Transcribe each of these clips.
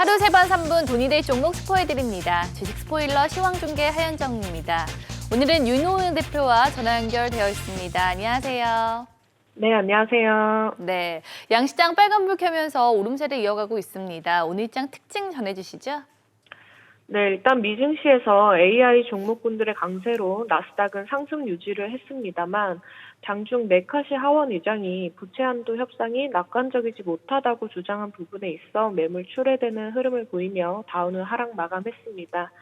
하루 세번 3분 돈이 될 종목 스포해드립니다. 주식 스포일러 시황중계 하현정입니다. 오늘은 윤호은 대표와 전화 연결되어 있습니다. 안녕하세요. 네, 안녕하세요. 네, 양시장 빨간불 켜면서 오름세를 이어가고 있습니다. 오늘 장 특징 전해주시죠. 네, 일단 미증시에서 AI 종목군들의 강세로 나스닥은 상승 유지를 했습니다만 장중 메카시 하원 의장이 부채 한도 협상이 낙관적이지 못하다고 주장한 부분에 있어 매물 출회되는 흐름을 보이며 다운을 하락 마감했습니다.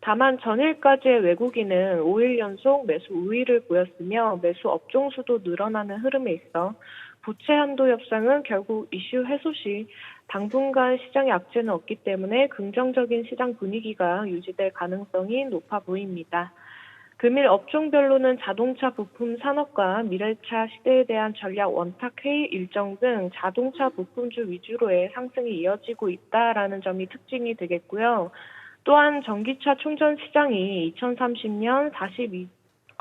다만 전일까지의 외국인은 5일 연속 매수 우위를 보였으며 매수 업종 수도 늘어나는 흐름에 있어 부채 한도 협상은 결국 이슈 해소 시 당분간 시장의 악재는 없기 때문에 긍정적인 시장 분위기가 유지될 가능성이 높아 보입니다. 금일 업종별로는 자동차 부품 산업과 미래차 시대에 대한 전략 원탁 회의 일정 등 자동차 부품주 위주로의 상승이 이어지고 있다라는 점이 특징이 되겠고요. 또한 전기차 충전 시장이 2030년 42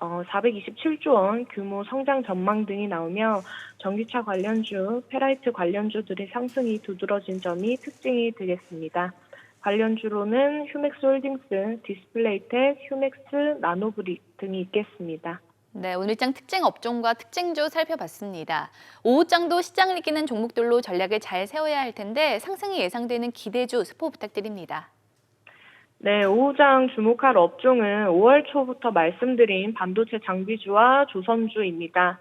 어, 427조 원 규모 성장 전망 등이 나오며 전기차 관련주, 페라이트 관련주들의 상승이 두드러진 점이 특징이 되겠습니다. 관련주로는 휴맥스 홀딩스, 디스플레이텍, 휴맥스, 나노브릭 등이 있겠습니다. 네, 오늘 장 특징 업종과 특징주 살펴봤습니다. 오후장도 시장을 이기는 종목들로 전략을 잘 세워야 할 텐데 상승이 예상되는 기대주 스포 부탁드립니다. 네, 오후장 주목할 업종은 5월 초부터 말씀드린 반도체 장비주와 조선주입니다.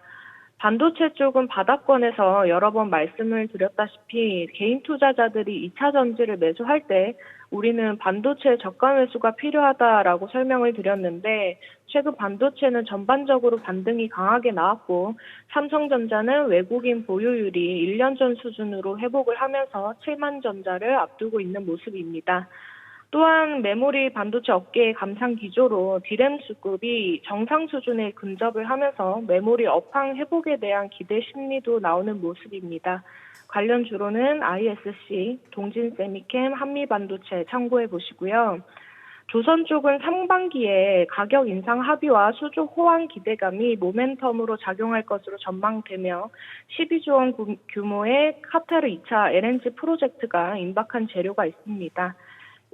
반도체 쪽은 바닥권에서 여러 번 말씀을 드렸다시피 개인 투자자들이 2차 전지를 매수할 때 우리는 반도체 저가 매수가 필요하다라고 설명을 드렸는데 최근 반도체는 전반적으로 반등이 강하게 나왔고 삼성전자는 외국인 보유율이 1년 전 수준으로 회복을 하면서 7만 전자를 앞두고 있는 모습입니다. 또한 메모리 반도체 업계의 감상 기조로 디램 수급이 정상 수준에 근접을 하면서 메모리 업황 회복에 대한 기대 심리도 나오는 모습입니다. 관련 주로는 ISC, 동진 세미캠, 한미 반도체 참고해 보시고요. 조선 쪽은 상반기에 가격 인상 합의와 수주 호황 기대감이 모멘텀으로 작용할 것으로 전망되며 12조 원 구- 규모의 카타르 2차 LNG 프로젝트가 임박한 재료가 있습니다.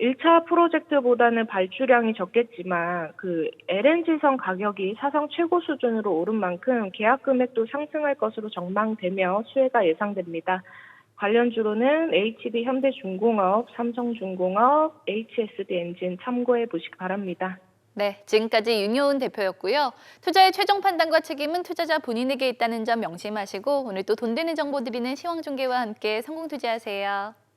1차 프로젝트보다는 발주량이 적겠지만 그 LNG선 가격이 사상 최고 수준으로 오른 만큼 계약 금액도 상승할 것으로 전망되며 수혜가 예상됩니다. 관련주로는 HD 현대중공업, 삼성중공업, HSD 엔진 참고해 보시기 바랍니다. 네, 지금까지 윤효은 대표였고요. 투자의 최종 판단과 책임은 투자자 본인에게 있다는 점 명심하시고 오늘 또 돈 되는 정보 드리는 시황중계와 함께 성공 투자하세요.